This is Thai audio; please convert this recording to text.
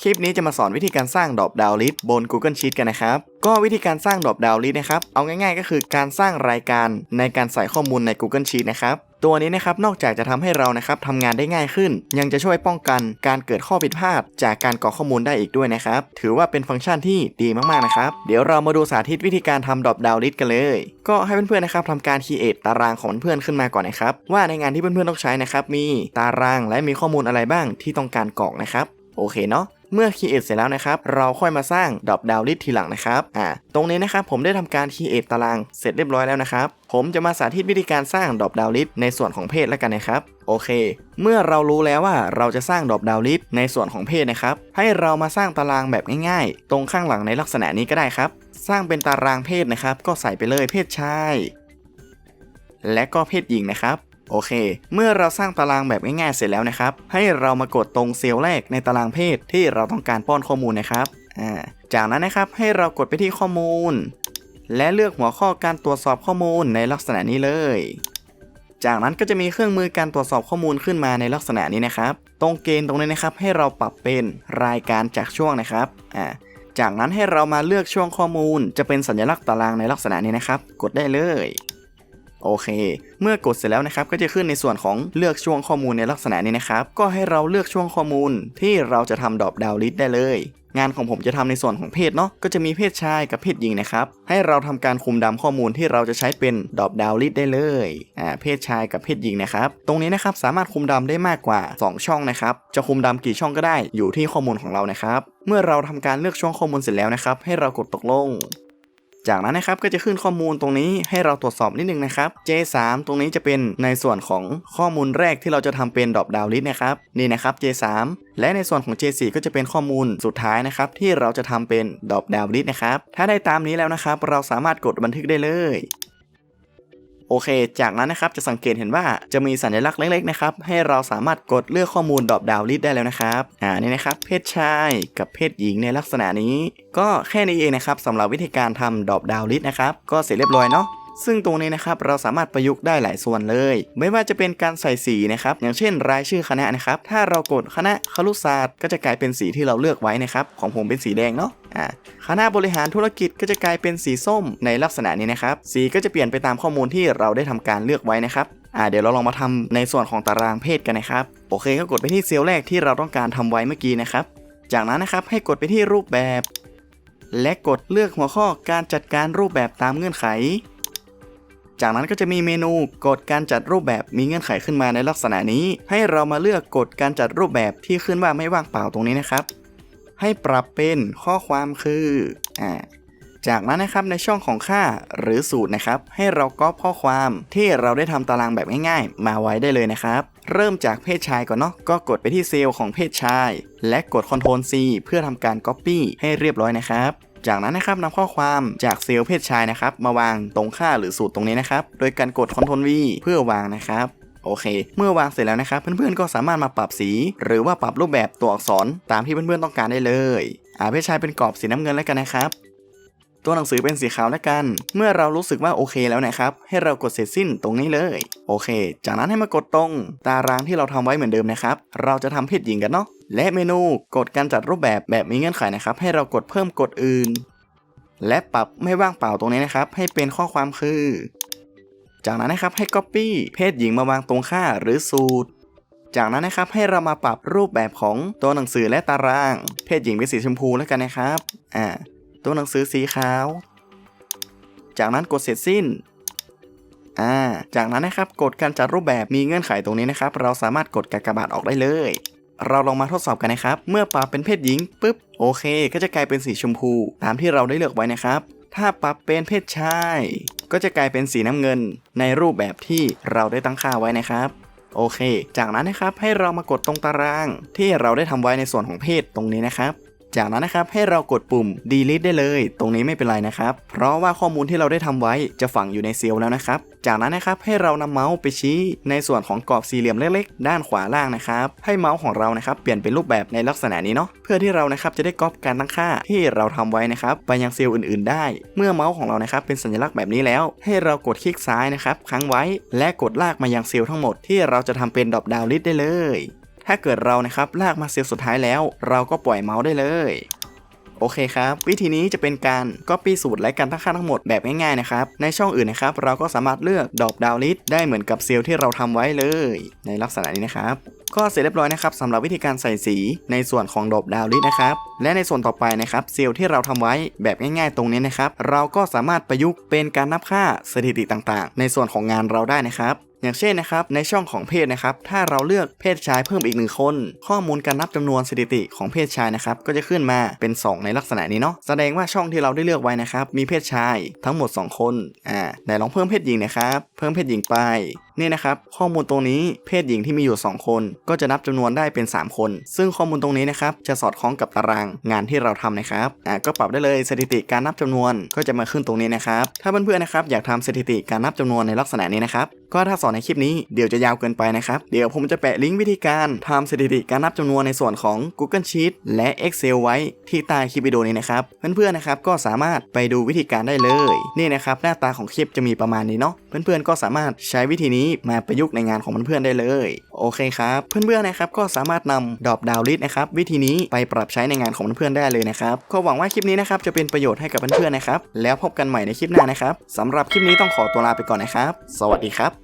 คลิปนี้จะมาสอนวิธีการสร้างดอปดาวลิสบน Google Sheet กันนะครับ ก็วิธีการสร้างดอปดาวลิสนะครับ เอาง่ายๆ ก็คือการสร้างรายการในการใส่ข้อมูลใน Google Sheet นะครับ ตัวนี้นะครับนอกจากจะทำให้เรานะครับทำงานได้ง่ายขึ้น ยังจะช่วยป้องกันการเกิดข้อผิดพลาด จากการกรอกข้อมูลได้อีกด้วยนะครับ ถือว่าเป็นฟังก์ชันที่ดีมากๆนะครับ เดี๋ยวเรามาดูสาธิตวิธีการทำดอปดาวลิสกันเลย ก็ให้เพื่อนๆนะครับทำการ create ตารางของเพื่อนๆขึ้นมาก่อนนะครับ ว่าในงานที่เพื่อนๆต้องใช้นะครับมีตารางและมีข้อมูลอะไรบ้างที่ต้องการกรอกนะครับ โอเคเนาะ เมื่อ create เสร็จแล้วนะครับ เราค่อยมาสร้าง drop down list ทีหลังนะครับ อ่า ตรงนี้นะครับผมได้ทำการ create ตารางเสร็จเรียบร้อยแล้วนะครับ ผมจะมาสาธิตวิธีการสร้าง drop down list ในส่วนของเพศแล้วกันนะครับ โอเค เมื่อเรารู้แล้วว่าเราจะสร้าง drop down list ในส่วนของเพศนะครับ ให้เรามาสร้างตารางแบบง่ายๆ ตรงข้างหลังในลักษณะนี้ก็ได้ครับ สร้างเป็นตารางเพศนะครับ ก็ใส่ไปเลยเพศชาย และก็เพศหญิงนะครับ โอเค เมื่อเราสร้างตารางแบบง่ายๆเสร็จแล้วนะครับ ให้เรามากดตรงเซลล์แรกในตารางเพศที่เราต้องการป้อนข้อมูลนะครับจากนั้นนะครับให้เรากดไปที่ข้อมูล และเลือกหัวข้อการตรวจสอบข้อมูลในลักษณะนี้เลย จากนั้นก็จะมีเครื่องมือการตรวจสอบข้อมูลขึ้นมาในลักษณะนี้นะครับ ตรงเกณฑ์ตรงนี้นะครับ ให้เราปรับเป็นรายการจากช่วงนะครับอ่าจากนั้นให้เรามาเลือกช่วงข้อมูล จะเป็นสัญลักษณ์ตารางในลักษณะนี้นะครับ กดได้เลย โอเค เมื่อกดเสร็จแล้วนะครับก็จะขึ้นในส่วนของเลือกช่วงข้อมูลในลักษณะนี้นะครับ ก็ให้เราเลือกช่วงข้อมูลที่เราจะทำดอปดาวลิสได้เลย งานของผมจะทำในส่วนของเพศเนาะก็จะมีเพศชายกับเพศหญิงนะครับให้เราทำการคุมดำข้อมูลที่เราจะใช้เป็นดอปดาวลิสได้เลยอ่าเพศชายกับเพศหญิงนะครับตรงนี้นะครับสามารถคุมดำได้มากกว่า 2 ช่องนะครับจะคุมดำกี่ช่องก็ได้อยู่ที่ข้อมูลของเรานะครับเมื่อเราทำการเลือกช่วงข้อมูลเสร็จแล้วนะครับให้เรากดตกลง จากนั้นนะครับก็จะขึ้นข้อมูลตรงนี้ให้เราตรวจสอบนิดนึงนะครับ J3 ตรงนี้จะเป็นในส่วนของข้อมูลแรกที่เราจะทำเป็นดรอปดาวลิสนะครับนี่นะครับ J3 และในส่วนของ J4 ก็จะเป็นข้อมูลสุดท้ายนะครับที่เราจะทำเป็นดรอปดาวลิสนะครับถ้าได้ตามนี้แล้วนะครับ เราสามารถกดบันทึกได้เลย โอเค จากนั้นนะครับจะสังเกตเห็นว่าจะมีสัญลักษณ์เล็กๆนะครับให้เราสามารถกดเลือกข้อมูลดอปดาวลิสได้แล้วนะครับอ่านี่นะครับเพศชายกับเพศหญิงในลักษณะนี้ ก็แค่นี้เองนะครับสำหรับวิธีการทำดอปดาวลิสนะครับก็เสร็จเรียบร้อยเนาะ ซึ่งตรงนี้นะครับเราสามารถประยุกต์ได้หลายส่วนเลย ไม่ว่าจะเป็นการใส่สีนะครับอย่างเช่น รายชื่อคณะนะครับถ้าเรากดคณะครุศาสตร์ ก็จะกลายเป็นสีที่เราเลือกไว้นะครับของผมเป็นสีแดงเนาะอ่าคณะบริหารธุรกิจก็จะกลายเป็นสีส้มในลักษณะนี้นะครับ สีก็จะเปลี่ยนไปตามข้อมูลที่เราได้ทำการเลือกไว้นะครับอ่าเดี๋ยวเราลองมาทำในส่วนของตารางเพศกันนะครับโอเคก็กดไปที่เซลล์แรกที่เราต้องการทำไว้เมื่อกี้นะครับ จากนั้นนะครับให้กดไปที่รูปแบบ และกดเลือกหัวข้อการจัดการรูปแบบตามเงื่อนไข จากนั้นก็จะมีเมนูกฎการจัดรูปแบบมีเงื่อนไขขึ้นมาในลักษณะนี้ ให้เรามาเลือกกฎการจัดรูปแบบที่ขึ้นว่าไม่ว่างเปล่าตรงนี้นะครับ ให้ปรับเป็นข้อความคืออ่าจากนั้นนะครับในช่องของค่าหรือสูตรนะครับ ให้เราก๊อปข้อความที่เราได้ทำตารางแบบง่าย ๆ มาไว้ได้เลยนะครับ เริ่มจากเพศชายก่อนเนาะก็กดไปที่เซลล์ของเพศชาย และกด Ctrl C เพื่อทำการ Copy ให้เรียบร้อยนะครับ จากนั้นนะครับนำข้อความจากเซลล์เพศชายนะครับมาวางตรงค่าหรือสูตรตรงนี้นะครับโดยการกด Ctrl V เพื่อวางนะครับโอเค เมื่อวางเสร็จแล้วนะครับ เพื่อนๆ ก็สามารถมาปรับสี หรือว่าปรับรูปแบบตัวอักษรตามที่เพื่อนๆ ต้องการได้เลยอ่าเพศชายเป็นกรอบสีน้ำเงินแล้วกันนะครับ ตัวหนังสือเป็นสีขาวแล้วกัน เมื่อเรารู้สึกว่าโอเคแล้วนะครับ ให้เรากดเสร็จสิ้นตรงนี้เลย โอเค จากนั้นให้มากดตรง ตารางที่เราทำไว้เหมือนเดิมนะครับ เราจะทำเพศหญิงกันเนาะ และเมนูกดการจัดรูปแบบแบบมีเงื่อนไขนะครับ ให้เรากดเพิ่มกดอื่น และปรับไม่ว่างเปล่าตรงนี้นะครับ ให้เป็นข้อความคือ จากนั้นนะครับให้ Copy เพศหญิงมาวางตรงค่าหรือสูตร จากนั้นนะครับให้เรามาปรับรูปแบบของตัวหนังสือและตาราง เพศหญิงเป็นสีชมพูแล้วกันนะครับอ่าตัวหนังสือสีขาว จากนั้นกดเสร็จสิ้นอ่าจากนั้นนะครับกดการจัดรูปแบบมีเงื่อนไขตรงนี้นะครับ เราสามารถกดกากบาทออกได้เลย เราลองมาทดสอบกันนะครับ เมื่อปรับเป็นเพศหญิงปุ๊บโอเค ก็จะกลายเป็นสีชมพู ตามที่เราได้เลือกไว้นะครับ ถ้าปรับเป็นเพศชาย ก็จะกลายเป็นสีน้ำเงิน ในรูปแบบที่เราได้ตั้งค่าไว้นะครับ โอเค จากนั้นนะครับให้เรามากดตรงตาราง ที่เราได้ทำไว้ในส่วนของเพศตรงนี้นะครับ จากนั้นนะครับให้เรากดปุ่ม delete ได้เลย ตรงนี้ไม่เป็นไรนะครับ เพราะว่าข้อมูลที่เราได้ทำไว้จะฝังอยู่ในเซลล์แล้วนะครับ จากนั้นนะครับให้เรานำเมาส์ไปชี้ในส่วนของกรอบสี่เหลี่ยมเล็กๆ ด้านขวาล่างนะครับให้เมาส์ของเรานะครับเปลี่ยนเป็นรูปแบบในลักษณะนี้เนาะเพื่อที่เรานะครับจะได้ก๊อปการตั้งค่าที่เราทำไว้นะครับไปยังเซลล์อื่นๆ ได้ เมื่อเมาส์ของเรานะครับเป็นสัญลักษณ์แบบนี้แล้ว ให้เรากดคลิกซ้ายนะครับค้างไว้ และกดลากมายังเซลล์ทั้งหมดที่เราจะทำเป็นดรอปดาวลิสต์ได้เลย ถ้าเกิดเรานะครับลากมาเซลล์สุดท้ายแล้ว เราก็ปล่อยเมาส์ได้เลย โอเคครับ วิธีนี้จะเป็นการ Copy สูตรและการตั้งค่าทั้งหมดแบบง่ายๆนะครับ ในช่องอื่นนะครับ เราก็สามารถเลือกดอกดาวลิสได้เหมือนกับเซลล์ที่เราทำไว้เลย ในลักษณะนี้นะครับก็เสร็จเรียบร้อยนะครับสำหรับวิธีการใส่สีในส่วนของดอกดาวลิสนะครับ และในส่วนต่อไปนะครับเซลล์ที่เราทำไว้แบบง่ายๆ ตรงนี้นะครับ เราก็สามารถประยุกต์เป็นการนับค่าสถิติต่างๆ ในส่วนของงานเราได้นะครับ อย่างเช่นนะครับในช่องของเพศนะครับถ้าเราเลือกเพศชายเพิ่มอีกหนึ่งคน ข้อมูลการนับจำนวนสถิติของเพศชายนะครับก็จะขึ้นมาเป็น 2 ในลักษณะนี้เนาะแสดงว่าช่องที่เราได้เลือกไว้นะครับมีเพศชายทั้งหมด 2 คนอ่าไหนลองเพิ่มเพศหญิงนะครับเพิ่มเพศหญิงไปนี่นะครับข้อมูลตรงนี้เพศหญิงที่มีอยู่ 2 คน ก็จะนับจำนวนได้เป็น 3 คน ซึ่งข้อมูลตรงนี้นะครับจะสอดคล้องกับตารางงานที่เราทำนะครับอ่าก็ปรับได้เลยสถิติการนับจำนวนก็จะมาขึ้นตรงนี้นะครับถ้าเพื่อนๆนะครับอยากทำสถิติการนับจำนวนในลักษณะนี้นะครับก็ถ้าสอนในคลิปนี้เดี๋ยวจะยาวเกินไปนะครับ เดี๋ยวผมจะแปะลิงก์วิธีการทำสถิติการนับจำนวนในส่วนของ Google Sheet และ Excel ไว้ที่ใต้คลิปวิดีโอนี้นะครับ เพื่อนๆนะครับก็สามารถไปดูวิธีการได้เลย นี่นะครับหน้าตาของคลิปจะมีประมาณนี้เนาะเพื่อนๆก็สามารถใช้วิธีนี้มาประยุกต์ในงานของเพื่อนๆได้เลย โอเคครับ เพื่อนๆนะครับก็สามารถนำดอกดาวลิสนะครับวิธีนี้ไปปรับใช้ในงานของเพื่อนๆได้เลยนะครับก็หวังว่าคลิปนี้นะครับจะเป็นประโยชน์ให้กับเพื่อนๆนะครับแล้วพบกันใหม่ในคลิปหน้านะครับสำหรับคลิปนี้ต้องขอตัวลาไปก่อนนะครับ สวัสดีครับ